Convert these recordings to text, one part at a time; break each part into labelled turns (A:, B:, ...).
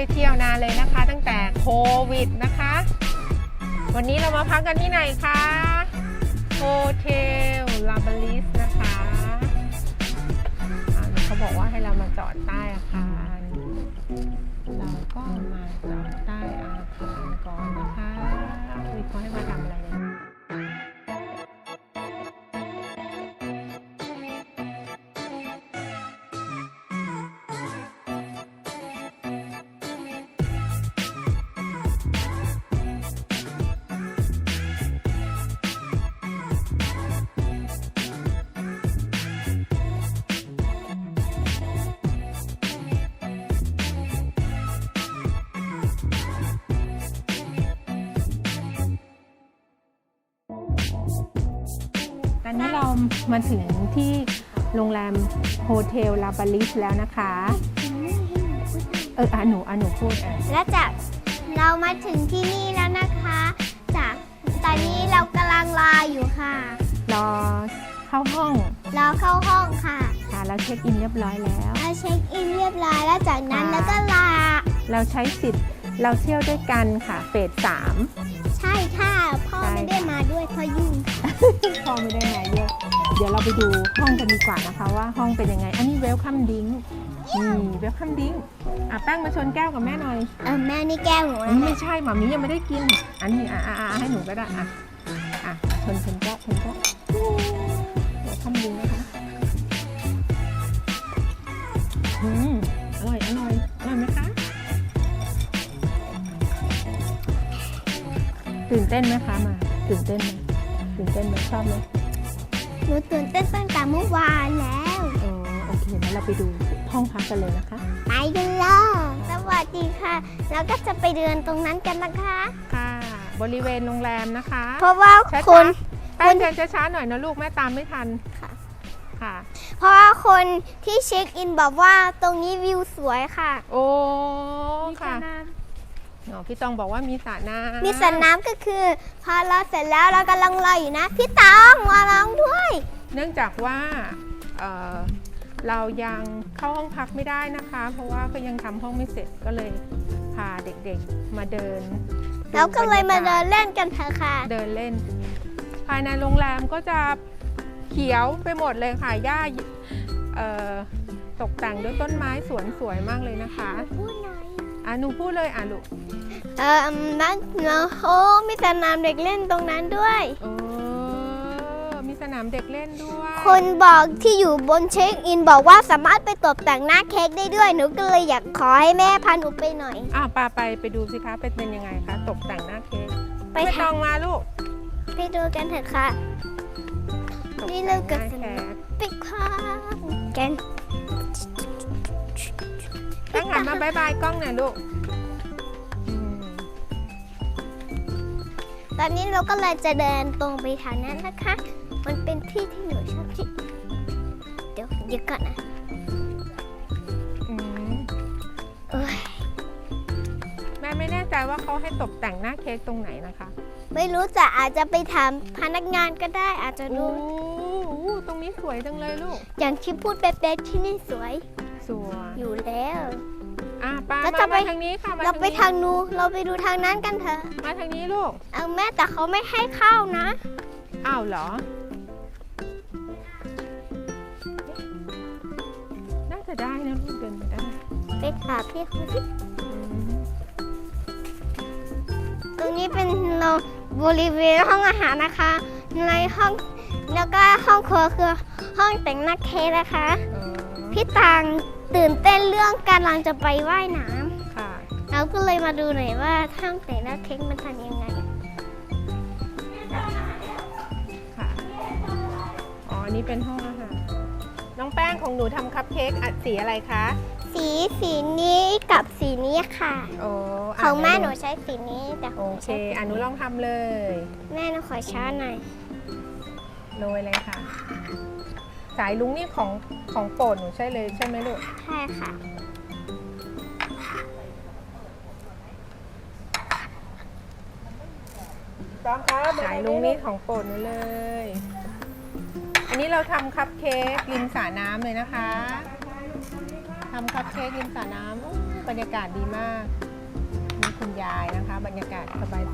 A: ได้เที่ยวนานเลยนะคะ ตั้งแต่โควิดนะคะ วันนี้เรามาพักกันที่ไหนคะโฮเทลลาบาลิสนะคะเขาบอกว่าให้เรามาจอดใต้อาคาร เราก็มา มาถึงที่โรงแรมโฮเทลลาบาลิสแล้วนะคะ เอออะหนูอะหนูพูดอะ
B: และจากเรามาถึงที่นี่แล้วนะคะ จากตอนนี้เรากำลังรออยู่ค่ะ
A: รอเข้าห้อง
B: รอเข้าห้องค่ะ
A: ค่ะแล้วเช็คอินเรียบร้อยแล้ว
B: เราเช็คอินเรียบร้อยแล้วจากนั้น
A: ค่ะ
B: แล้วก็ลา
A: เราใช้สิทธิ์เราเที่ยวด้วยกันค่ะเฟสสาม
B: ใช่ค่ะ พ่อ
A: ใช่
B: ไม่ได้มาด้วยเพราะยุ่ง
A: พ่อไม่ได้มาเยอะ เดี๋ยวเราไปดูห้องกันดีกว่านะคะ ว่าห้องเป็นยังไง อันนี้เวลคัมดิ้งนี่เวลคัมดิ้งอะแป้งมาชนแก้วกับแม่หน่อย
B: เออแม่นี่แก้วหนู
A: อันนี้ไม่ใช่หมามียังไม่ได้กิน อันนี้อะอะอะให้หนูก็ได้อะอะชนชนแก้วชนแก้วเวลคัมดิ้งนะคะอืมอร่อยอร่อยอร่อยไหมคะตื่นเต้นไหมคะมาตื่นเต้นไหม ตื่นเต้นไหมชอบไหม
B: หนูตื่นเต้นตั้งแต่เมื่อวานแล้ว
A: อ๋อโอเคงั้นเราไปดูห้องพักกันเลยนะคะ
B: ไปกันเลยสวัสดีค่ะ แล้วก็จะไปเดินตรงนั้นกันนะคะ
A: ค่ะ บริเวณโรงแรมนะคะ
B: เพราะว่า
A: ช้าๆ
B: คน
A: แป้งเดินช้าๆหน่อยนะลูกแม่ตามไม่ทัน
B: ค่ะ
A: ค่ะ
B: เพราะว่าคนที่เช็คอินบอกว่าตรงนี้วิวสวยค่ะ
A: โอ้ ค่ะ อ๋อพี่ตองบอกว่ามีสระน้ำ
B: มีสระน้ำก็คือ พอเราเสร็จแล้วเรากำลังรออยู่นะ พี่ตองมาลองด้วย
A: เนื่องจากว่าเอ่อเรายังเข้าห้องพักไม่ได้นะคะ เพราะว่าก็ยังทำห้องไม่เสร็จก็เลยพาเด็กๆมาเดิน
B: เราก็เลยมา
A: บรร
B: เดิ
A: ย
B: นเล่นกันเถอะค่ะ
A: เดินเล่น ภายในโรงแรมก็จะเขียวไปหมดเลยค่ะหญ้าเอ่อตกแต่งด้วยต้นไม้สวนสวยมากเลยนะคะ
B: พูดหน่อย
A: อะหนูพูดเลยอะลูก
B: เออนั่นเนาะโอ้มีสนามเด็กเล่นตรงนั้นด้วย
A: โอ้มีสนามเด็กเล่นด้วย
B: คนบอกที่อยู่บนเช็คอินบอกว่าสามารถไปตกแต่งหน้าเค้กได้ด้วย หนูก็เลยอยากขอให้แม่พาหนูไปหน่อย
A: อะปาไปไปดูสิคะเป็นเป็นยังไงคะตกแต่งหน้าเค้ก
B: ไป
A: ไม่ต้
B: ทา
A: องงมาลูก
B: ไปดูกันเถอะค่ะ
A: ตก
B: นี่
A: แต่ง
B: เราเกิด
A: หน้าเค้ก
B: ไปค่ะกัน
A: ตั้งหันมาบายบายกล้องหน่อยลูกอืม
B: ตอนนี้เราก็เลยจะเดินตรงไปทางนั้นนะคะ มันเป็นที่ที่หนูชอบที่เดี๋ยวเดี๋ยวก่อนนะ
A: อืม
B: เอ้ย
A: แม่ไม่แน่ใจว่าเขาให้ตกแต่งหน้าเค้กตรงไหนนะคะ
B: ไม่รู้จะอาจจะไปถามพนักงานก็ได้อาจจะ
A: โอ้
B: รู้
A: โหตรงนี้สวยจังเลยลูก
B: อย่างที่พูดเป๊ะๆที่นี่สวย
A: ส วย
B: อยู่แล้ว
A: อะปา
B: แล้ว
A: มา
B: จะไป
A: มาทางนี้ค่ะมา
B: เราไป
A: นี้
B: ทางนู้นเราไปดูทางนั้นกันเถอะ
A: มาทางนี้ลูก
B: เอาแม่แต่เขาไม่ให้เข้านะ
A: อ้าวเหรอ น่าจะได้นะลูกเดินไปได้
B: ไปถามพี่เขาสิ
A: อืม
B: ตรงนี้เป็นเราบริเวณห้องอาหารนะคะ ในห้องแล้วก็ห้องครัวคือห้องแต่งหน้าเค้กนะคะ
A: เออ
B: พี่ตัง ตื่นเต้นเรื่องการลังจะไปว่ายน้
A: ค่ะำ
B: เราก็เลยมาดูหน่อยว่าห้องแต่งหน้าเค้กมันทำยังไง
A: ค่ะ อ๋อ อันนี้เป็นห้องอาหาร น้องแป้งของหนูทำคัพเค้กอัดสีอะไรคะ
B: สีสีนี้กับสีนี้ค่ะ
A: โอ้ะ
B: ของแม่ห
A: เดี๋
B: นู
A: ยว
B: ใช้สีนี้แต่ข
A: โอ
B: องหนู
A: เค
B: ใช้
A: อะหนูลองทำเลย
B: แม่หนูขอช้าหน่อย
A: โรยเลยค่ะ สายลุงนี่ของของโปรดหนูใช่เลยใช่ไหมลูก
B: ใช่ค่ะ
A: สายลุงนี่ของโปรดหนูเลย อันนี้เราทำคัพเค้กริมสระน้ำเลยนะคะทำคัพเค้กริมสระน้ำอู้บรรยากาศดีมากนี่คุณยายนะคะ บรรยากาศสบาย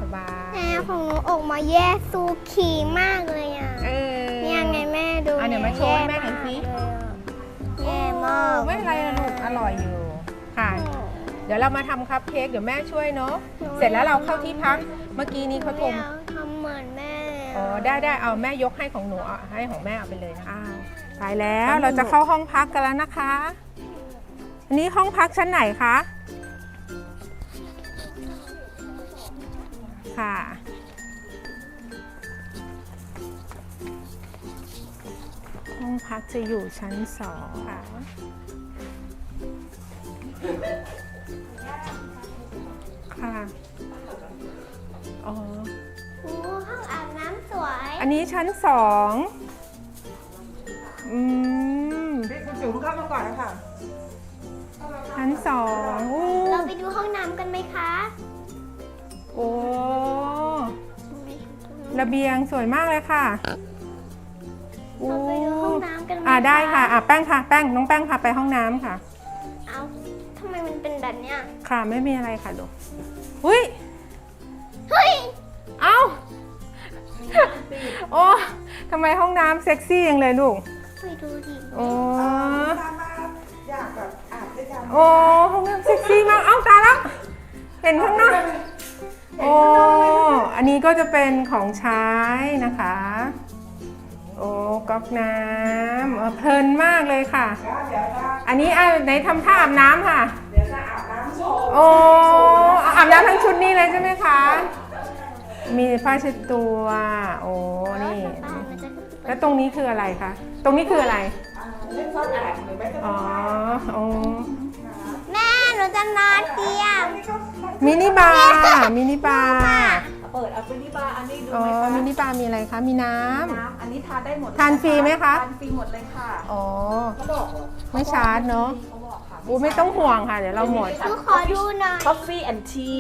B: แม่ของหนูออกมาแย่ซูคีมากเลยอะ
A: ๆเออ
B: เดี๋
A: ยวมาโชว์ให้แม่เห็นสิ
B: แย่มาก
A: ไม่เป็นไรนะลูกอร่อยอยู่ค่ะ เดี๋ยวเรามาทำคัพเค้กเดี๋ยวแม่ช่วยเนาะเสร็จแล้วเราเข้าที่พักเมื่อกี้นี้เขาโทร
B: ไม่อทำเหมือนแม่
A: อ๋อได้ได้เอาแม่ยกให้ของหนูเอาให้ของแม่เอาไปเลยนะอ้าวไปแล้วเราจะเข้าห้องพักกันแล้วนะคะ อันนี้ห้องพักชั้นไหนคะค่ะ องพักจะอยู่ชั้นสองค่ะค่ะ อ๋อ
B: โอ้ห้องอาบน้ำสวย
A: อันนี้ชั้นสองอืม
C: นี่คุณจิ๋วทุกท่านมาก่อนนะคะ
A: ชั้นสองอู้
B: เราไปดูห้องน้ำกันไหมคะ
A: โอ้ ระเบียงสวยมากเลยค่ะอู้
B: เราไปดูห้องน้ำกันไหม
A: อ่าได้ค่ะอ่าแป้งค่ะแป้งน้องแป้งค่ะไปห้องน้ำค่ะ
B: เอาทำไมมันเป็นแบบเนี้ย
A: ค่ะไม่มีอะไรค่ะลูกอุ้ย
B: เฮ้ย
A: เอ้าโอ้ทำไมห้องน้ำเซ็กซี่ยังเลยลูก
B: ไปดูดิ
A: โอ้
C: ตามมาอยากแบบอาบด้วยกัน
A: โอ้ห้องน้ำเซ็กซี่มากเอ้าตายแล้วเห็นข้างหน้าโอ้อันนี้ก็จะเป็นของใช้นะคะ โอ้ก๊อกน้ำเออเพลินมากเลยค่ะ
C: เดี๋ยวจะ
A: อันนี้อะไหนทำท่าอาบน้ำค่ะ
C: เดี๋ยวจะอาบน้ำโชว์
A: โอ้เอาอาบน้ำทั้งชุดนี้เลยใช่ไหมคะ มีผ้าเช็ดตัว โอ้ นี่
B: บ้านมันจะ
A: แล้วตรงนี้คืออะไรคะ ตรงนี้คืออะไร
C: อ่าเล่นซ่อนแอบหรือไม่ก็
A: อ๋อโอ้
B: แม่หนูจะนอนเตียง
A: มินิบาร์มินิบาร์
C: เปิดเอาเป็นที่บาร์อันนี้ดู
A: อ๋อ
C: ไหมคะ
A: มินิบาร์มีอะไรคะ มีน้ำ
C: น้ำอันนี้ทานได้หมดเลย
A: ทานฟรีไหมคะ
C: ทานฟรีหมดเลยค่ะ
A: อ๋อ
C: เขาบอก
A: ไม่ชาร์จเนอะ
C: เขาบอกค่ะ
A: อู้ไม่ต้องห่วงค่ะ เดี๋ยวเราหมด
B: หนูขอดูหน่อย
C: Coffee and tea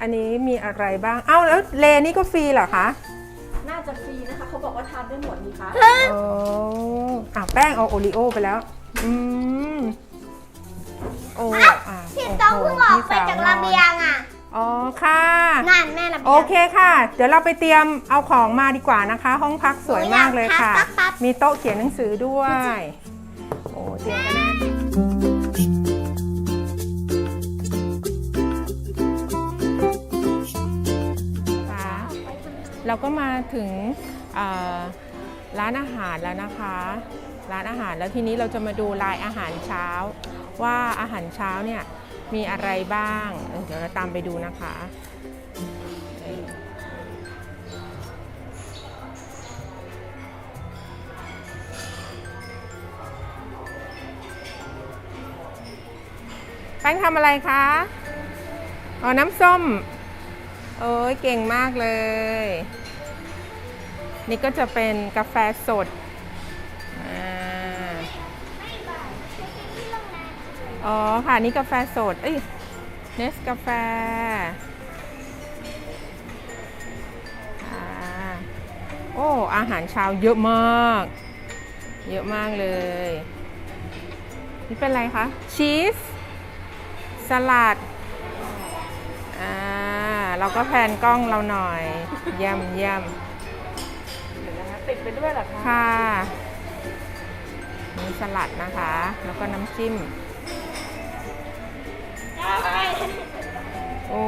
A: อันนี้มีอะไรบ้าง เอ้าแล้วเลนี่ก็ฟรีเหรอคะ
C: น่าจะฟรีนะคะ เขาบอกว่าทานได้หมดนี่คะ
A: โอ้อะแป้งเอาโอริโอไปแล้ว อืม โอ้อะ
B: พี่ต้องเพิ่งออกไปจากระเบียงอะ
A: อ๋อค่ะ
B: นั่นแม่ระเบียง
A: โอเคค่ะ เดี๋ยวเราไปเตรียมเอาของมาดีกว่านะคะ ห้องพักสวยมากเลยค่ะ
B: หนูอยากพักปั๊บ
A: มีโต๊ะเขียนหนังสือด้วย โอ้เตรียมกันแน่ค่ะเราก็มาถึงเอ่อร้านอาหารแล้วนะคะ ร้านอาหารแล้วทีนี้เราจะมาดูรายอาหารเช้า ว่าอาหารเช้าเนี่ย มีอะไรบ้าง เดี๋ยวเราตามไปดูนะคะ แป้งทำอะไรคะ อ๋อ น้ำส้ม โอ้ยเก่งมากเลย นี่ก็จะเป็นกาแฟสดอ่า อ๋อค่ะนี่กาแฟสด เอ้ยเนสกาแฟอ่าโอ้ อาหารเช้าเยอะมาก เยอะมากเลย นี่เป็นอะไรคะ ชีส สลัด อ่า เราก็แพนกล้องเราหน่อย เยี่ยมเยี่ยม
C: เดี๋ยวนะคะติดไปด้วยเหรอคะ
A: ค่ะ มีสลัดนะคะ แล้วก็น้ำจิ้ม โอ้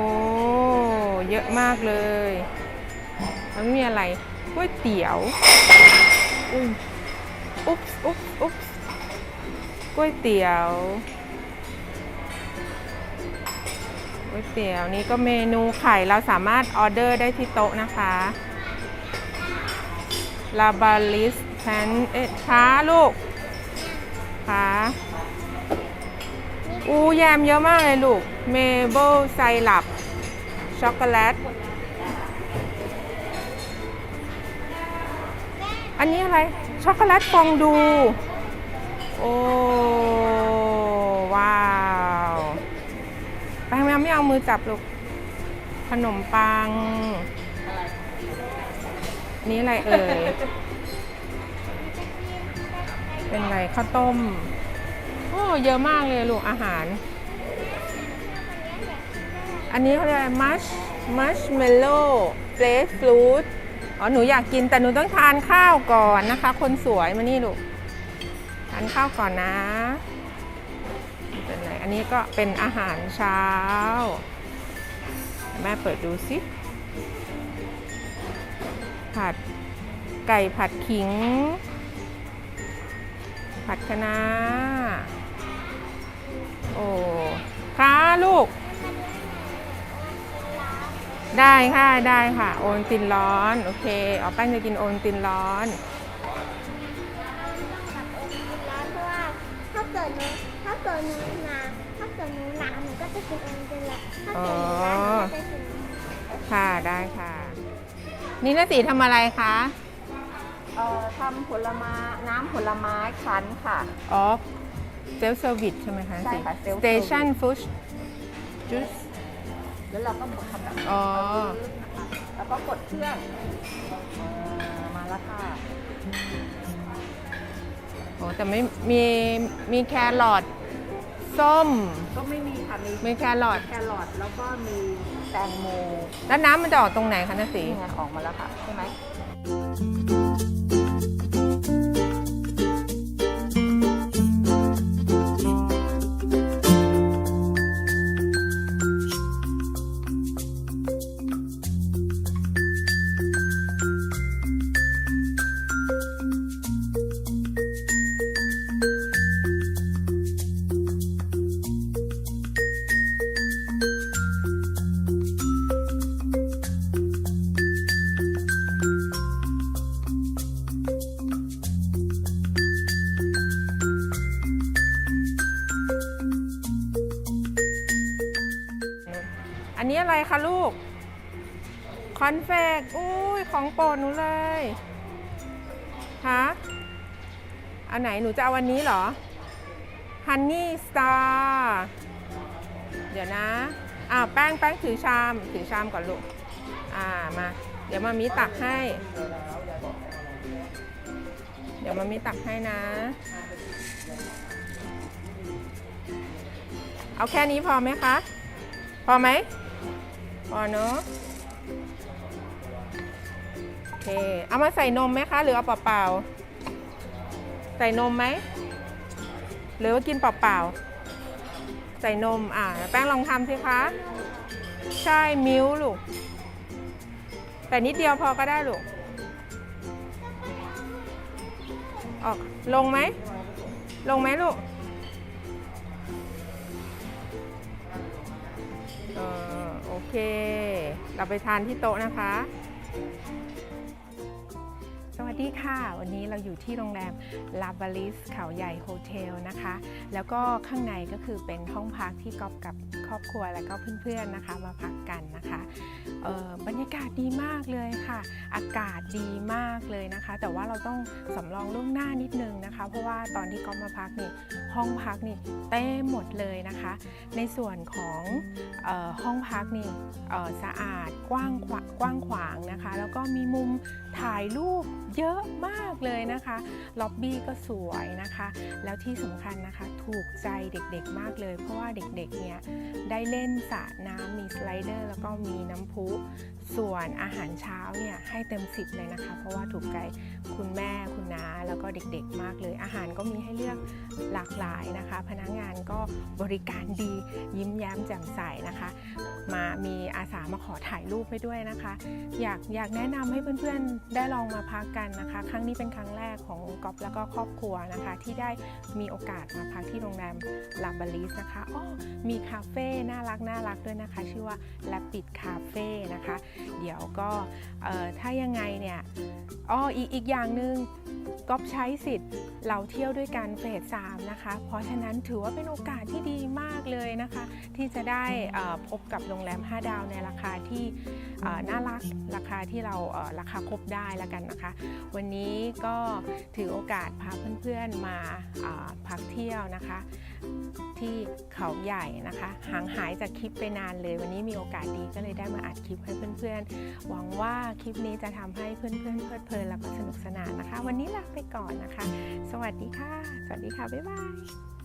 A: เยอะมากเลยแล้วไม่มีอะไรก๋วยเตี๋ยวอุ้ยอุ๊บอุ๊บอุ๊บก๋วยเตี๋ยวก๋วยเตี๋ยวนี่ก็เมนูไข่เราสามารถออเดอร์ได้ที่โต๊ะนะคะลาบาลิสแพนเอ๊ะช้าลูกค่ะ อูแยมเยอะมากเลยลูก เมเบิลไซรัปช็อกโกแลต อันนี้อะไร ช็อกโกแลตฟองดู โอ้ ว้าว ไปแมไม่เอามือจับลูก ขนมปัง นี่อะไรเอ่ย เป็นไรข้าวต้ม โอ้เยอะมากเลยลูกอาหาร อันนี้เขาเรียกอะไรมัชมัชเมลโล่เฟรชฟรุตอ๋อหนูอยากกินแต่หนูต้องทานข้าวก่อนนะคะ คนสวยมานี่ลูกทานข้าวก่อนนะเป็นไรอันนี้ก็เป็นอาหารเช้า แม่เปิดดูสิผัดไก่ผัดขิง ผัดคะน้า อ้ค่ะลูก ได้ค่ะได้ค่ะ โอนตินร้อน โอเคเอาแป้งจะกินโอนตินร้อน
B: ร้อนเพราะว่าถ้าเกิดหนูถ้าเกิดหนูหนาถ้าเกิดหนูหนาวหนูก็จะกินเองเป็นละถ้าเกิดหนูร้อนหนูก็จะกิน
A: ค่ะได้ค่ะ นี่นาสีทำอะไรคะ
C: เอ่อทำผลไม้น้ำผลไม้คั้นค่ะ
A: อ๋อ เซลเซอร์วิสใช่ไหมคะ
C: ใช่ค่ะ self service
A: Station Food Juice
C: แล้วเราก็กดทำแบบ
A: อ๋อ
C: แล้วก็กดเครื่องอ่ามาแล้วค่ะ
A: โอ้แต่ไม่มีมีแครอทส้ม
C: ก็ไม่มีค่ะมี
A: มีแครอท
C: แครอทแล้วก็มีแตงโม
A: แล้วน้ำมันจะออกตรงไหนคะนาสี
C: นี่ไงออกมาแล้วค่ะใช่ไหม
A: อัน นเฟกอุ้ยของโปรดหนูเลยฮะอันไหนหนูจะเอาวันนี้เหรอฮันนี่สตาร์เดี๋ยวนะอ่าวแป้งแป้งถือชามถือชามก่อนลูกอ่ามา เดี๋ยวมามีตักให้ เดี๋ยวมามีตักให้นะ เอาแค่นี้พอไหมคะ พอไหมพอเนอะ เค เอามาใส่นมไหมคะ หรือเอาเปล่าๆ ใส่นมไหม หรือว่ากินเปล่าๆ ใส่นม อ่า แป้งลองทำสิคะ ใช่มิ้วลูก แต่นิดเดียวพอก็ได้ลูก ออก ลงไหม ลงไหมลูกเออโอเค เราไปทานที่โต๊ะนะคะ ดีค่ะ วันนี้เราอยู่ที่โรงแรมลาบาลิสเขาใหญ่โฮเทลนะคะ แล้วก็ข้างในก็คือเป็นห้องพักที่กอฟกับครอบครัวแล้วก็เพื่อนๆนะคะ มาพักกันนะคะบรรยากาศดีมากเลยค่ะ อากาศดีมากเลยนะคะ แต่ว่าเราต้องสำรองล่วงหน้านิดนึงนะคะ เพราะว่าตอนที่ก๊อฟมาพักนี่ห้องพักนี่เต็มหมดเลยนะคะ ในส่วนของออห้องพักนี่สะอาดกว้างกว้างขวางนะคะ แล้วก็มีมุม ถ่ายรูปเยอะมากเลยนะคะล็อบบี้ก็สวยนะคะ แล้วที่สำคัญนะคะถูกใจเด็กๆมากเลย เพราะว่าเด็กๆเนี่ยได้เล่นสระน้ำมีสไลเดอร์ แล้วก็มีน้ำพุ ส่วนอาหารเช้าเนี่ยให้เต็ม 10 เลยนะคะ เพราะว่าถูกใจคุณแม่คุณน้าแล้วก็เด็กๆมากเลย อาหารก็มีให้เลือกหลากหลายนะคะ พนักงานก็บริการดียิ้มแย้มแจ่มใสนะคะ มามีอาสามาขอถ่ายรูปให้ด้วยนะคะ อยากอยากแนะนำให้เพื่อนๆได้ลองมาพักกันนะคะ ครั้งนี้เป็นครั้งแรกของก๊อฟแล้วก็ครอบครัวนะคะ ที่ได้มีโอกาสมาพักที่โรงแรมลาบาลิสนะคะอ้อมีคาเฟ่น่ารักน่ารักด้วยนะคะ ชื่อว่า l a p i d Cafe นะคะเดี๋ยวก็ถ้ายังไงเนี่ยอ้ออีกอีกอย่างหนึ่งก๊อฟใช้สิทธิ์เราเที่ยวด้วยกันเฟสสามนะคะ เพราะฉะนั้นถือว่าเป็นโอกาสที่ดีมากเลยนะคะ ที่จะได้พบกับโรงแรม 5 ดาวในราคาที่น่ารักราคาที่เราราคาครบได้แล้วกันนะคะ วันนี้ก็ถือโอกาสพาเพื่อนๆมาพักเที่ยวนะคะ ที่เขาใหญ่นะคะ ห่างหายจากคลิปไปนานเลย วันนี้มีโอกาสดีก็เลยได้มาอัดคลิปให้เพื่อนๆ หวังว่าคลิปนี้จะทำให้เพื่อนๆเพลิดเพลินแล้วก็สนุกสนานนะคะ วันนี้ลาไปก่อนนะคะ สวัสดีค่ะ สวัสดีค่ะ บ๊ายบาย